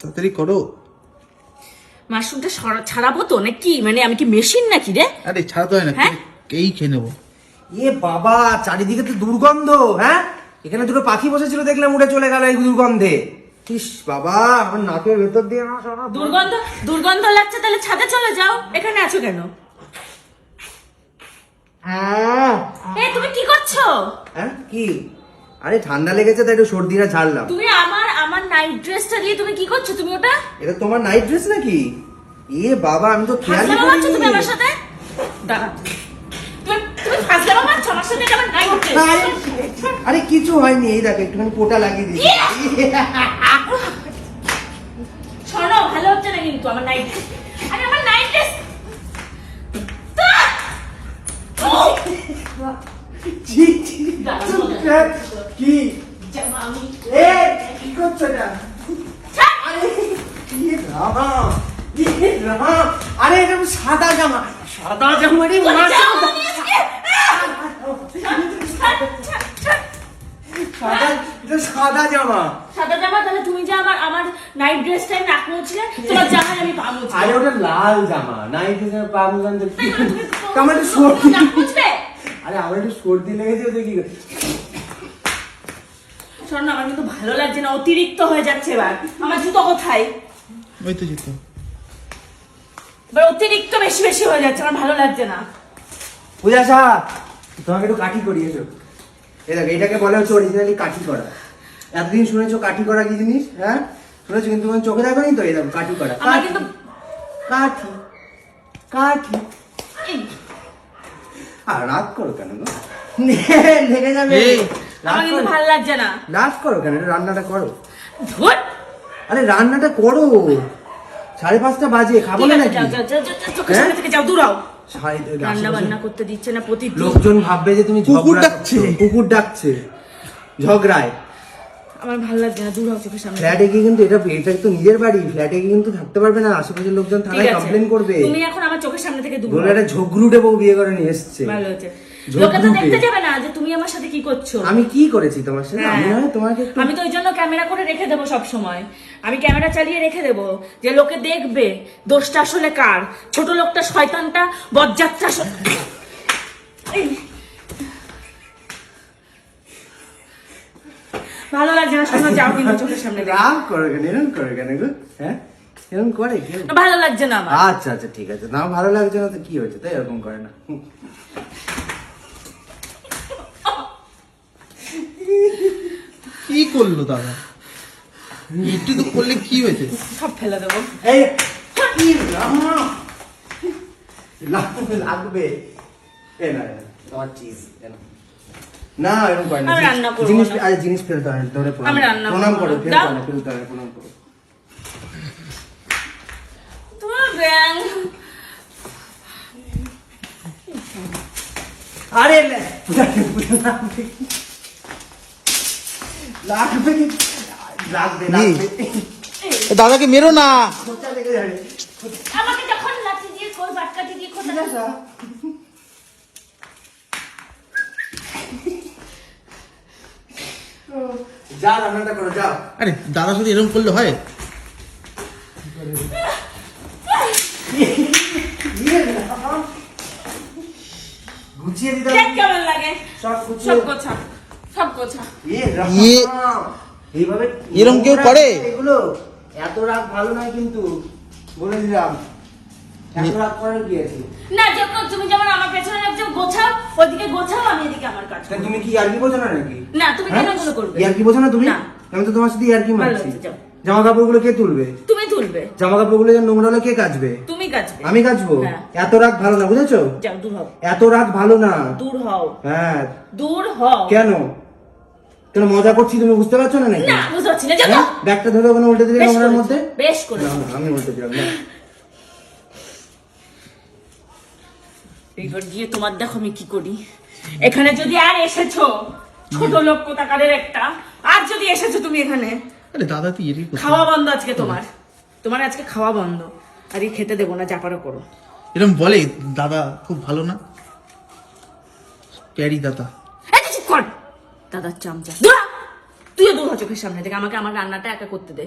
তাড়াতাড়ি করো। মাশরুমটা ছাড়াবো তো? নাকি? মানে আমি কি মেশিন নাকি রে? আরে ছাড়াতে হয় না হ্যাঁ? এই খেয়ে নেব। এ বাবা চারিদিকে তো দুর্গন্ধ হ্যাঁ? এখানে দুটো পাখি বসেছিল দেখলাম উড়ে চলে গেল এই দুর্গন্ধে। ইস বাবা আমার নাকের ভেতর দিয়ে না দুর্গন্ধ দুর্গন্ধ লাগছে তাহলে ছাদে চলে যাও। এখানে আছো কেন? হ্যাঁ। এ তুমি কি করছ? হ্যাঁ কি? আরে ঠান্ডা লেগেছে তাই একটু সর্দিটা ঝাড়লাম। তুমি নাইট ড্রেসটা দিয়ে তুমি কি করছ? তুমি ওটা? এটা তোমার নাইট ড্রেস নাকি? এ বাবা আমি তো খেয়ালই মারছো তুমি আমার সাথে? দাঁড়া। আরে, কিছু হয়নি। এই দেখো একটুখানি পোটা লাগিয়ে দিয়েছি। শোনো ভালো হচ্ছে না কিন্তু আমার নাইট ড্রেস আরে আমার নাইট। কি? আমি এ! কি করছ এটা? আরে রামা রামা? আরে এটা সাদা জামা। সাদা জামা রে সাদা সাদা এটা সাদা জামা। সাদা জামা তাহলে তুমি যে আমার আমার নাইট ড্রেসটাই নাক মুছলে তোমার জামাই আমি পা মুছবো। আরে ওটা লাল জামা। নাইট ড্রেসের পা মুজান তো কি? আমার সর্দি আরে আমার একটু সর্দি লেগেছে ওদের কি শোনো আমার কিন্তু ভালো লাগছে না অতিরিক্ত হয়ে যাচ্ছে এবার। আমার জুতো কোথায়? ওই তো যেত এবার অতিরিক্ত বেশি বেশি হয়ে যাচ্ছে আমার ভালো লাগছে না। পূজা শাহ তোমাকে একটু কাঠি করি এসো এই দেখো এটাকে বলা হচ্ছে অরিজিনালি কাঠি করা। এতদিন শুনেছো কাঠি করা কি জিনিস হ্যাঁ? শুনেছো কিন্তু তোমার চোখে দেখো তো? এই দেখো কাঠি করা। আমার কাঠি কিন্তু কাঠি কাঠি। আর রাগ করো কেন গো? লেগে যাবে। আমার কিন্তু ভালো লাগছে না। করো কেন? এটা রান্নাটা করো। ধুর! আরে রান্নাটা করো। সাড়ে পাঁচটা বাজে খাব না নাকি? চোখের হ্যাঁ? সামনে থেকে যাও দূরাও রান্না বান্না করতে দিচ্ছে না প্রতিদিন। লোকজন ভাববে যে তুমি কুকুর ডাকছে। কুকুর ডাকছে। ঝগড়ায়। আমার ভালো লাগছে না দূরাও চোখের সামনে ফ্ল্যাটে গিয়ে কিন্তু এটা এটা তো নিজের বাড়ি। ফ্ল্যাটে গিয়ে কিন্তু থাকতে পারবে না। আশেপাশের লোকজন থানায় কমপ্লেন করবে। তুমি এখন আমার চোখের সামনে থেকে দূর একটা ঝগড়ুটে বউ বিয়ে করে নিয়ে এসছে। ভালো হচ্ছে লোকে তো দেখতে যাবে না যে তুমি আমার সাথে কি করছ। আমি কি করেছি তোমার সাথে? আমি হ্যাঁ। তোমাকে আমি তো ওই জন্য ক্যামেরা করে রেখে দেবো সব সময় আমি ক্যামেরা চালিয়ে রেখে দেবো যে লোকে দেখবে দোষটা আসলে কার। ছোট লোকটা শয়তানটা বজ্জাতটা ভালো লাগছে না শোনো যাও কিন্তু চোখের সামনে রাগ করে কেন এরকম করে কেন গো? হ্যাঁ? এরকম করে ভালো লাগছে না আচ্ছা আচ্ছা ঠিক আছে। না ভালো লাগছে না তো কি হয়েছে? তাই এরকম করে না। কি করল দাদা? একটু তো করলে কি হয়েছে? সব ফেলে দেবো। এই কি লাগবে লাগবে। এ না তোমার চিজ না। না এরকম করে না আমি রান্না করব জিনিস না। আরে জিনিস ফেলতে হয় ধরে প্রণাম করো। রান্না প্রণাম করব করো না। ফেলতে হয় ফেলতে হয় প্রণাম করো। তোমার ব্যাং আরে লে- রান্নাটা করো যাও। আরে দাদার সাথে এরকম করলে হয়? না। গুছিয়ে দিতে কেমন লাগে। সব গুছিয়ে এইভাবে এরম কেউ নোংরা করে? এগুলো এত রাগ ভালো নয় কিন্তু বলে দিলাম। এত রাগ করার কি আছে? না যখন তুমি যেমন আমার পেছনে একজন গোছাও ওদিকে গোছাও আমি এদিকে আমার কাজ তা তুমি কি ইয়ার্কি বোঝো না নাকি? না তুমি কেন এগুলো করবে? ইয়ার্কি বোঝো না তুমি? আমি তো তোমার সাথে ইয়ার্কি মারছি। জামা কাপড়গুলো কে তুলবে? তুমি তুলবে। জামা কাপড়গুলো নোংরা হলে কে কাচবে? তুমি কাচবে। আমি কাচবো? হ্যাঁ। এত রাগ ভালো না বুঝেছ? যাও দূর হও। এত রাগ ভালো না। দূর হও। হ্যাঁ। দূর হও। কেন? কেন মজা করছি তুমি বুঝতে পারছ না নাকি? না বুঝতে পারছি না যাও হ্যাঁ? ব্যাগটা ধরে ওখানে উল্টে দিলে নোংরার মধ্যে? বেশ করে আমি উল্টে দিলাম না। এইবার গিয়ে তোমার দেখো আমি কি করি। এখানে যদি আর এসেছ ছোট লোক কোথাকারের একটা আর যদি এসেছ তুমি এখানে আরে দাদা তুই করছিস? খাওয়া বন্ধ আজকে তোমার। তোমার আজকে খাওয়া বন্ধ। আর এই খেতে দেবো না চাপারও করো। এরকম বলে দাদা খুব ভালো না? প্যারি দাদা। কর। দাদার চামচা। তুইও দূর চোখের সামনে থেকে আমাকে আমার রান্নাটা একা করতে দে।